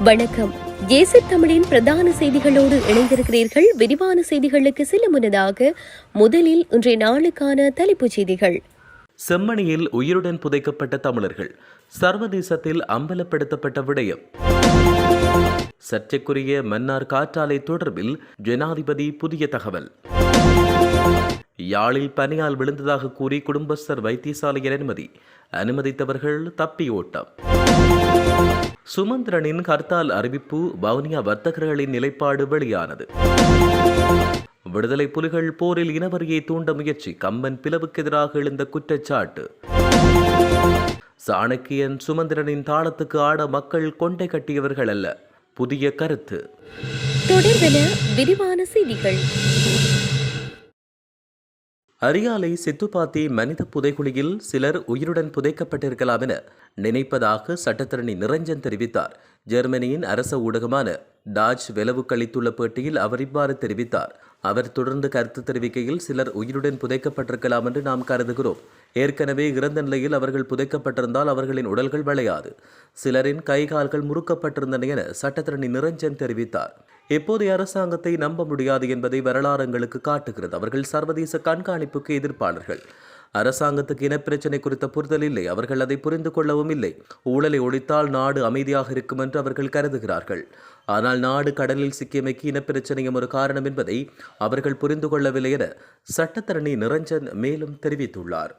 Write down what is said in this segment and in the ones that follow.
வணக்கம். ஏசி தமிழின் பிரதான செய்திகளோடு இணைந்திருக்கிறீர்கள். விரிவான செய்திகளுக்கு செல்ல முன்னதாக முதலில் இன்றைய நாளுக்கான தலைப்புச் செய்திகள். செம்மணியில் உயிருடன் புதைக்கப்பட்ட தமிழர்கள். சர்வதேசத்தில் அம்பலப்படுத்தப்பட்ட விடயம். சர்ச்சைக்குரிய மன்னார் காற்றாலை தொடர்பில் ஜனாதிபதி புதிய தகவல். யாழில் பனியால் விழுந்ததாக கூறி குடும்பஸ்தர் வைத்தியசாலையில் அனுமதி. அனுமதித்தவர்கள் தப்பி ஓட்டம். சுமந்திரனின் ஹர்த்தால் அறிவிப்பு வவுனியா வர்த்தகர்களின் நிலைப்பாடு வெளியானது. விடுதலை புலிகள் போரில் இனவரியை தூண்ட முயற்சி கம்பன் பிளவுக்கு எதிராக எழுந்த குற்றச்சாட்டு. சாணக்கியன் சுமந்திரனின் தாளத்துக்கு ஆட மக்கள் கொண்டை கட்டியவர்கள் அல்ல புதிய கருத்து. தொடர்பென விரிவான செய்திகள். அரியாலை சித்துப்பாத்தி மனித புதைகுழியில் சிலர் உயிருடன் புதைக்கப்பட்டிருக்கலாம் என நினைப்பதாக சட்டத்தரணி நிரஞ்சன் தெரிவித்தார். ஜெர்மனியின் அரச ஊடகமான டாஜ் வெலவுக்கு அளித்துள்ள பேட்டியில் அவர் இவ்வாறு தெரிவித்தார். அவர் தொடர்ந்து கருத்து தெரிவிக்கையில் சிலர் உயிருடன் புதைக்கப்பட்டிருக்கலாம் என்று நாம் கருதுகிறோம். ஏற்கனவே இறந்த நிலையில் அவர்கள் புதைக்கப்பட்டிருந்தால் அவர்களின் உடல்கள் விளையாது. சிலரின் கை கால்கள் முறுக்கப்பட்டிருந்தன என சட்டத்தரணி நிரஞ்சன் தெரிவித்தார். இப்போதைய அரசாங்கத்தை நம்ப முடியாது என்பதை வரலாறுங்களுக்கு காட்டுகிறது. அவர்கள் சர்வதேச கண்காணிப்புக்கு எதிர்ப்பாளர்கள். அரசாங்கத்துக்கு இனப்பிரச்சினை குறித்த புரிதல் இல்லை. அவர்கள் அதை புரிந்து கொள்ளவும் இல்லை. ஊழலை ஒழித்தால் நாடு அமைதியாக இருக்கும் என்று அவர்கள் கருதுகிறார்கள். ஆனால் நாடு கடலில் சிக்கியமைக்கு இனப்பிரச்சனையும் ஒரு காரணம் என்பதை அவர்கள் புரிந்து கொள்ளவில்லை என சட்டத்தரணி நிரஞ்சன் மேலும் தெரிவித்துள்ளார்.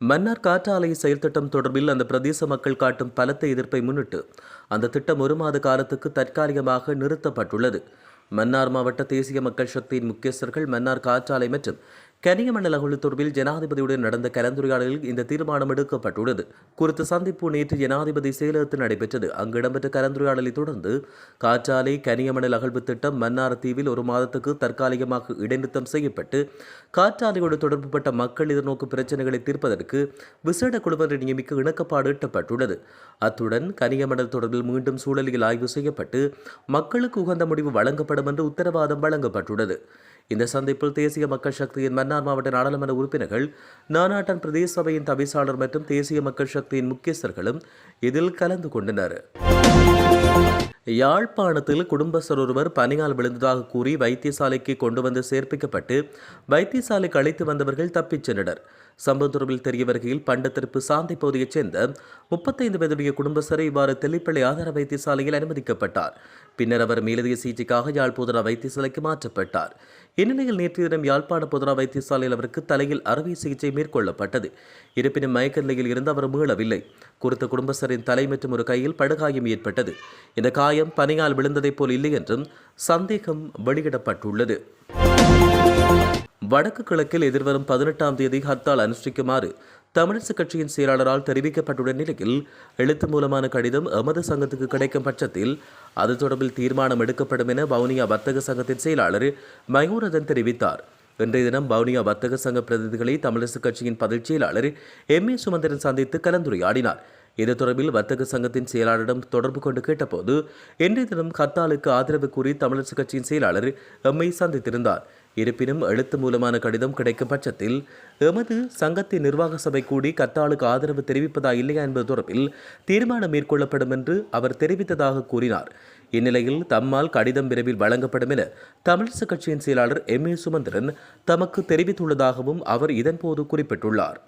மன்னார் காற்றாலை செயல்திட்டம் தொடர்பில் அந்த பிரதேச மக்கள் காட்டும் பலத்த எதிர்ப்பை முன்னிட்டு அந்த திட்டம் ஒரு மாத காலத்துக்கு தற்காலிகமாக நிறுத்தப்பட்டுள்ளது. மன்னார் மாவட்ட தேசிய மக்கள் சக்தியின் முக்கியஸ்தர்கள் மன்னார் காற்றாலை மற்றும் கனியமண்டல அகழ்வு தொடர்பில் ஜனாதிபதியுடன் நடந்த கலந்துரையாடலில் இந்த தீர்மானம் எடுக்கப்பட்டுள்ளது. குறித்த சந்திப்பு நேற்று ஜனாதிபதி செயலகத்தில் நடைபெற்றது. அங்கு இடம்பெற்ற கலந்துரையாடலை தொடர்ந்து காற்றாலை கனியமண்டல் அகழ்வு திட்டம் மன்னார் தீவில் ஒரு மாதத்துக்கு தற்காலிகமாக இடைநிறுத்தம் செய்யப்பட்டு காற்றாலையோடு தொடர்புபட்ட மக்கள் எதிர்நோக்கு பிரச்சினைகளை தீர்ப்பதற்கு விசேட குழுவினரை நியமிக்க இணக்கப்பாடு எட்டப்பட்டுள்ளது. அத்துடன் கனியமண்டல் தொடர்பில் மீண்டும் சூழலியல் ஆய்வு செய்யப்பட்டு மக்களுக்கு உகந்த முடிவு வழங்கப்படும் என்று உத்தரவாதம் வழங்கப்பட்டுள்ளது. இந்த சந்திப்பில் தேசிய மக்கள் சக்தியின் மன்னார் மாவட்ட நாடாளுமன்ற உறுப்பினர்கள் நானாட்டன் பிரதேச சபையின் தவிசாளர் மற்றும் தேசிய மக்கள் சக்தியின் முக்கியஸ்தர்களும் இதில் கலந்து கொண்டனர். யாழ்ப்பாணத்தில் குடும்பஸ்தர் ஒருவர் பனியால் விழுந்ததாக கூறி வைத்தியசாலைக்கு கொண்டு வந்து சேர்ப்பிக்கப்பட்டு வைத்தியசாலைக்கு அழைத்து வந்தவர்கள் தப்பிச் சென்றனர். சம்பவ தொடர்பில் தெரிய வருகையில் பண்டத்திருப்பு சாந்தி பகுதியைச் சேர்ந்த முப்பத்தைந்து வயதுடைய குடும்பஸ்தரை இவ்வாறு தெல்லிப்பள்ளி ஆதார வைத்தியசாலையில் அனுமதிக்கப்பட்டார். பின்னர் அவர் மேலதிக சிகிச்சைக்காக யாழ் போதனா வைத்தியசாலைக்கு மாற்றப்பட்டார். இந்நிலையில் நேற்று தினம் யாழ்ப்பாண போதனா வைத்தியசாலையில் அவருக்கு தலையில் அறுவை சிகிச்சை மேற்கொள்ளப்பட்டது. இருப்பினும் மயக்க நிலையில் இருந்து அவர் மீளவில்லை. குறித்த குடும்பஸ்தரின் தலை மற்றும் ஒரு கையில் படுகாயம் ஏற்பட்டது. இந்த காயம் பனியால் விழுந்ததைப் போல் இல்லை என்றும் சந்தேகம் வெளியிடப்பட்டுள்ளது. வடக்கு கிழக்கில் எதிர்வரும் பதினெட்டாம் தேதி ஹர்த்தால் அனுஷ்டிக்குமாறு தமிழிசை கட்சியின் செயலாளரால் தெரிவிக்கப்பட்டுள்ள நிலையில் எழுத்து மூலமான கடிதம் எமது சங்கத்துக்கு கிடைக்கும் பட்சத்தில் அது தொடர்பில் தீர்மானம் எடுக்கப்படும் என வவுனியா வர்த்தக சங்கத்தின் செயலாளர் மயூரதன் தெரிவித்தார். இன்றைய தினம் வவுனியா வர்த்தக சங்க பிரதிநிதிகளை தமிழரசுக் கட்சியின் பதில் செயலாளர் எம். ஏ. சுமந்திரன் சந்தித்து கலந்துரையாடினார். இது தொடர்பில் வர்த்தக சங்கத்தின் செயலாளரிடம் தொடர்பு கொண்டு கேட்டபோது இன்றைய தினம் கத்தாலுக்கு ஆதரவு கூறி தமிழரசு கட்சியின் செயலாளர் எம்மை சந்தித்திருந்தார். இருப்பினும் எழுத்து மூலமான கடிதம் கிடைக்கும் பட்சத்தில் எமது சங்கத்தின் நிர்வாக சபை கூடி கத்தாளுக்கு ஆதரவு தெரிவிப்பதா இல்லையா என்பது தொடர்பில் தீர்மானம் மேற்கொள்ளப்படும் என்று அவர் தெரிவித்ததாக கூறினார். இந்நிலையில் தம்மால் கடிதம் விரைவில் வழங்கப்படும் என தமிழிசை கட்சியின் செயலாளர் எம் ஏ சுமந்திரன் தமக்கு தெரிவித்துள்ளதாகவும் அவர் இதன்போது குறிப்பிட்டுள்ளார்.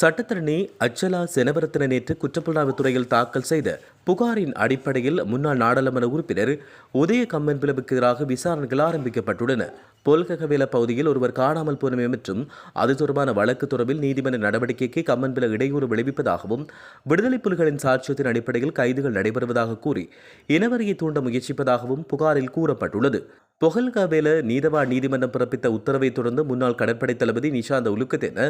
சட்டத்தரணி அச்சலா செனவரத்தின நேற்று குற்றப்புலனாய்வு துறையில் தாக்கல் செய்த புகாரின் அடிப்படையில் முன்னாள் நாடாளுமன்ற உறுப்பினர் உதய கம்மன் பிளவுக்கு எதிராக விசாரணைகள் ஆரம்பிக்கப்பட்டுள்ளன. பொல்ககவேல பகுதியில் ஒருவர் காணாமல் போனமை மற்றும் அது தொடர்பான வழக்கு தொடர்பில் நீதிமன்ற நடவடிக்கைக்கு கம்மன்பில இடையூறு விளைவிப்பதாகவும் விடுதலை புலிகளின் சாட்சியத்தின் அடிப்படையில் கைதுகள் நடைபெறுவதாக கூறி இனவரியை தூண்ட முயற்சிப்பதாகவும் புகாரில் கூறப்பட்டுள்ளது. பொகல்காவேல நீதவா நீதிமன்றம் பிறப்பித்த உத்தரவை தொடர்ந்து முன்னாள் கடற்படை தளபதி நிஷாந்த உலுக்கத்தென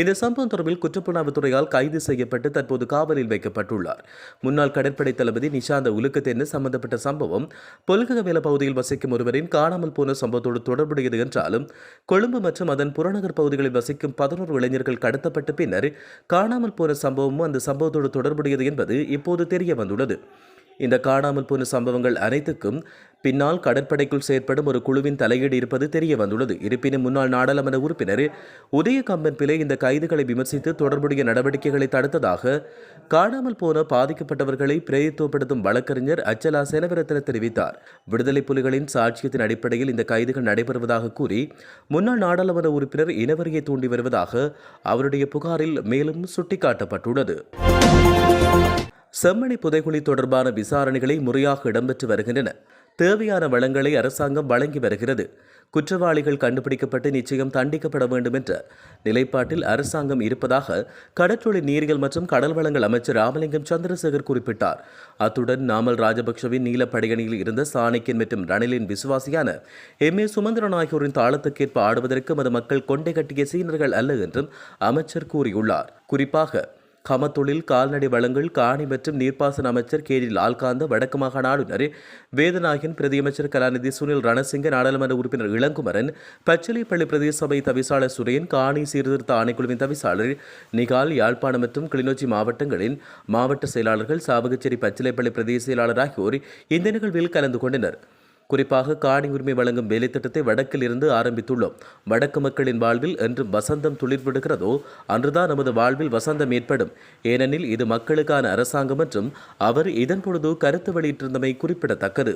இந்த சம்பவம் தொடர்பில் குற்றப்புலனாய்வு துறையால் கைது செய்யப்பட்டு தற்போது காவலில் வைக்கப்பட்டுள்ளார். முன்னாள் கடற்படை தளபதி நிஷாந்த உலுக்கத்தென சம்பந்தப்பட்ட சம்பவம் பொல்ககவேல பகுதியில் வசிக்கும் ஒருவரின் காணாமல் போன சம்பவத்தோடு தொடர்புடையது என்றாலும் கொழும்பு மற்றும் அதன் புறநகர் பகுதிகளில் வசிக்கும் பதினோரு இளைஞர்கள் கடத்தப்பட்ட பின்னர் காணாமல் போன சம்பவமும் அந்த சம்பவத்தோடு தொடர்புடையது என்பது இப்போது தெரிய வந்துள்ளது. இந்த காணாமல் போன சம்பவங்கள் அனைத்துக்கும் பின்னால் கடற்படைக்குள் செயற்படும் ஒரு குழுவின் தலையீடு இருப்பது தெரிய வந்துள்ளது இருப்பினும் முன்னாள் நாடாளுமன்ற உறுப்பினர் உதய கம்பன் பிள்ளை இந்த கைதுகளை விமர்சித்து தொடர்புடைய நடவடிக்கைகளை தடுத்ததாக காணாமல் போன பாதிக்கப்பட்டவர்களை பிரதித்துவப்படுத்தும் வழக்கறிஞர் அச்சலா செனவிரத்தன தெரிவித்தார். விடுதலை புலிகளின் சாட்சியத்தின் அடிப்படையில் இந்த கைதுகள் நடைபெறுவதாக கூறி முன்னாள் நாடாளுமன்ற உறுப்பினர் இனவரியை தூண்டி வருவதாக அவருடைய புகாரில் மேலும் சுட்டிக்காட்டப்பட்டுள்ளது. செம்மணி புதைகுழி தொடர்பான விசாரணைகளை முறையாக இடம்பெற்று வருகின்றன. தேவையான வளங்களை அரசாங்கம் வழங்கி வருகிறது. குற்றவாளிகள் கண்டுபிடிக்கப்பட்டு நிச்சயம் தண்டிக்கப்பட வேண்டும் என்ற நிலைப்பாட்டில் அரசாங்கம் இருப்பதாக கடற்றொழில் நீரியல் மற்றும் கடல் வளங்கள் அமைச்சர் ராமலிங்கம் சந்திரசேகர் குறிப்பிட்டார். அத்துடன் நாமல் ராஜபக்சவின் நீலப்படையணியில் இருந்த சாணக்கியன் மற்றும் ரணிலின் விசுவாசியான எம். ஏ. சுமந்திரன் ஆகியோரின் தாளத்துக்கேற்ப ஆடுவதற்கு மது மக்கள் கொண்டை கட்டிய சீனர்கள் அல்ல என்றும் அமைச்சர் கூறியுள்ளார். குறிப்பாக கமத்தொழில் கால்நடை வளங்கள் காணி மற்றும் நீர்ப்பாசன அமைச்சர் கே டி லால்காந்த வடக்கு மாகாண ஆளுநர் வேதநாயகன் பிரதியமைச்சர் கலாநிதி சுனில் ரணசிங்க நாடாளுமன்ற உறுப்பினர் இளங்குமரன் பச்சிலைப்பள்ளி பிரதேச சபை தவிசாளர் சுரேன் காணி சீர்திருத்த ஆணைக்குழுவின் தவிசாளர் நிகால் யாழ்ப்பாணம் மற்றும் கிளிநொச்சி மாவட்டங்களின் மாவட்ட செயலாளர்கள் சாவகச்சேரி பச்சிலைப்பள்ளி பிரதேச செயலாளர் ஆகியோர் இந்த நிகழ்வில் கலந்து கொண்டனர். குறிப்பாக காணி உரிமை வழங்கும் வேலைத்திட்டத்தை வடக்கில் இருந்து ஆரம்பித்துள்ளோம். வடக்கு மக்களின் வாழ்வில் என்று வசந்தம் துளிர்விடுகிறதோ அன்றுதான் நமது வாழ்வில் வசந்தம் ஏற்படும். ஏனெனில் இது மக்களுக்கான அரசாங்கம் என்றும் அவர் இதன் பொழுது கருத்து வெளியிட்டிருந்தமை குறிப்பிடத்தக்கது.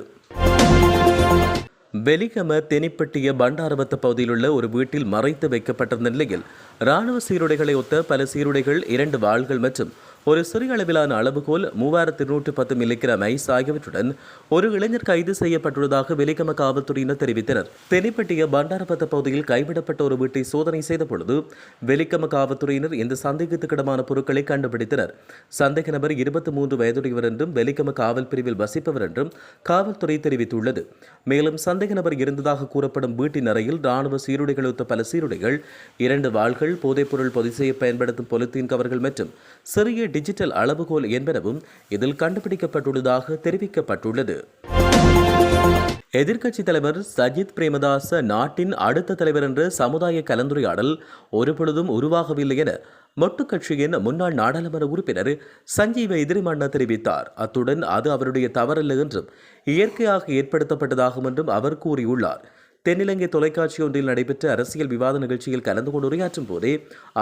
வெலிகம தெனிப்பட்டிய பண்டாரவத்த பகுதியில் உள்ள ஒரு வீட்டில் மறைத்து வைக்கப்பட்டிருந்த நிலையில் ராணுவ சீருடைகளை ஒத்த பல சீருடைகள் இரண்டு வாள்கள் மற்றும் ஒரு சிறிய அளவிலான அளவுகோல் மூவாயிரத்தி இருநூற்று பத்து மில்லிகிராம் ஐஸ் ஆகியவற்றுடன் ஒரு இளைஞர் கைது செய்யப்பட்டுள்ளதாக வெலிகம காவல்துறையினர் தெரிவித்தனர். தெனிப்பட்டிய பண்டாரபத்த பகுதியில் கைவிடப்பட்ட ஒரு வீட்டை சோதனை செய்த பொழுது வெலிகம காவல்துறையினர் இந்த சந்தேகத்துக்கிடமான பொருட்களை கண்டுபிடித்தனர். சந்தேக நபர் இருபத்தி மூன்று வயதுடையவர் என்றும் வெலிகம காவல் பிரிவில் வசிப்பவர் என்றும் காவல்துறை தெரிவித்துள்ளது. மேலும் சந்தேக நபர் இருந்ததாக கூறப்படும் வீட்டின் அறையில் ராணுவ சீருடைகள் ஒத்த பல சீருடைகள் இரண்டு வாள்கள் போதைப்பொருள் பொதி செய்ய பயன்படுத்தும் பொலித்தீன் கவர்கள் மற்றும் சிறிய டிஜிட்டல் அளவுகோல் என்பனவும் இதில் கண்டுபிடிக்கப்பட்டுள்ளதாக தெரிவிக்கப்பட்டுள்ளது. எதிர்க்கட்சித் தலைவர் சஜித் பிரேமதாச நாட்டின் அடுத்த தலைவர் என்ற சமுதாய கலந்துரையாடல் ஒருபொழுதும் உருவாகவில்லை என மொட்டு கட்சியின் முன்னாள் நாடாளுமன்ற உறுப்பினர் சஞ்சீவ எதிரிமண்ண தெரிவித்தார். அத்துடன் அது அவருடைய தவறல்ல என்றும் இயற்கையாக ஏற்படுத்தப்பட்டதாகும் என்றும் அவர் கூறியுள்ளார். தென்னிலங்கை தொலைக்காட்சி ஒன்றில் நடைபெற்ற அரசியல் விவாத நிகழ்ச்சியில் கலந்து கொண்டு உரையாற்றும் போதே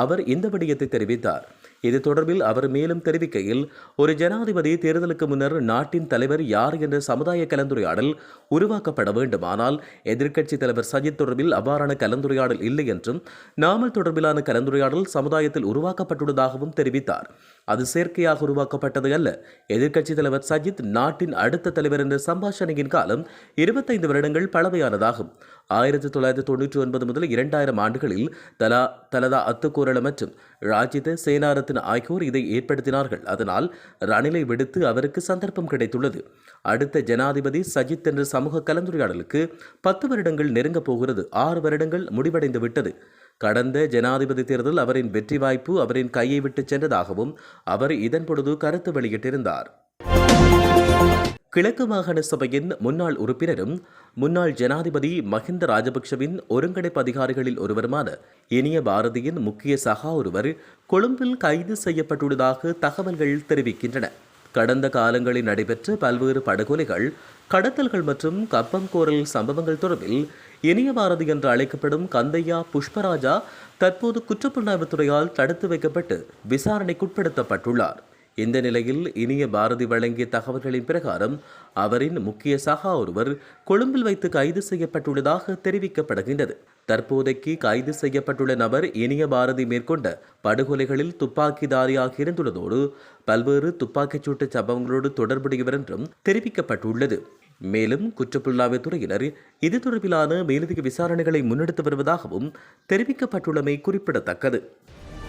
அவர் இந்த விடயத்தை தெரிவித்தார். இது தொடர்பில் அவர் மேலும் தெரிவிக்கையில் ஒரு ஜனாதிபதி தேர்தலுக்கு முன்னர் நாட்டின் தலைவர் யார் என்ற சமுதாய கலந்துரையாடல் உருவாக்கப்பட வேண்டுமானால் எதிர்க்கட்சித் எதிர்க்கட்சி தலைவர் சஜித் தொடர்பில் அவ்வாறான கலந்துரையாடல் இல்லை என்றும் நாமல் தொடர்பிலான கலந்துரையாடல் சமுதாயத்தில் உருவாக்கப்பட்டுள்ளதாகவும் தெரிவித்தார். அது செயற்கையாக உருவாக்கப்பட்டது அல்ல. எதிர்க்கட்சி தலைவர் சஜித் நாட்டின் அடுத்த தலைவர் என்ற சம்பாஷணையின் காலம் இருபத்தைந்து வருடங்கள் பழமையானதாகும். ஆயிரத்தி தொள்ளாயிரத்தி தொண்ணூற்றி ஒன்பது முதல் இரண்டாயிரம் ஆண்டுகளில் தலா தலதா அத்துக்கூரள மற்றும் ராஜித சேனாரத்தின் ஆகியோர் இதை ஏற்படுத்தினார்கள். அதனால் ரணிலை விடுத்து அவருக்கு சந்தர்ப்பம் கிடைத்துள்ளது. அடுத்த ஜனாதிபதி சஜித் என்ற சமூக கலந்துரையாடலுக்கு பத்து வருடங்கள் நெருங்கப் போகிறது. ஆறு வருடங்கள் முடிவடைந்து விட்டது. கடந்த ஜனாதிபதி தேர்தல் அவரின் வெற்றி வாய்ப்பு அவரின் கையை விட்டு சென்றதாகவும் அவர் இதன் பொழுது கருத்து வெளியிட்டிருந்தார். கிழக்கு மாகாண சபையின் முன்னாள் உறுப்பினரும் முன்னாள் ஜனாதிபதி மஹிந்த ராஜபக்ஷவின் ஒருங்கிணைப்பு அதிகாரிகளில் ஒருவருமான இனிய பாரதியின் முக்கிய சகா ஒருவர் கொழும்பில் கைது செய்யப்பட்டுள்ளதாக தகவல்கள் தெரிவிக்கின்றன. கடந்த காலங்களில் நடைபெற்ற பல்வேறு படுகொலைகள் கடத்தல்கள் மற்றும் கப்பம் கோரல் சம்பவங்கள் தொடர்பில் இனிய பாரதி என்று அழைக்கப்படும் கந்தையா புஷ்பராஜா தற்போது குற்றப்புலனாய்வுத்துறையால் தடுத்து வைக்கப்பட்டு விசாரணைக்குட்படுத்தப்பட்டுள்ளார். இந்த நிலையில் இனிய பாரதி வழங்கிய தகவல்களின் பிரகாரம் அவரின் முக்கிய சகா ஒருவர் கொழும்பில் வைத்து கைது செய்யப்பட்டுள்ளதாக தெரிவிக்கப்படுகின்றது. தற்போதைக்கு கைது செய்யப்பட்டுள்ள நபர் இனிய பாரதி மேற்கொண்ட படுகொலைகளில் துப்பாக்கிதாரியாக இருந்துள்ளதோடு பல்வேறு துப்பாக்கிச் சூட்டு சம்பவங்களோடு தொடர்புடையவர் என்றும் தெரிவிக்கப்பட்டுள்ளது. மேலும் குற்றப்புலனாய்வு துறையினர் இது தொடர்பிலான மேலதிக விசாரணைகளை முன்னெடுத்து வருவதாகவும் தெரிவிக்கப்பட்டுள்ளமை குறிப்பிடத்தக்கது.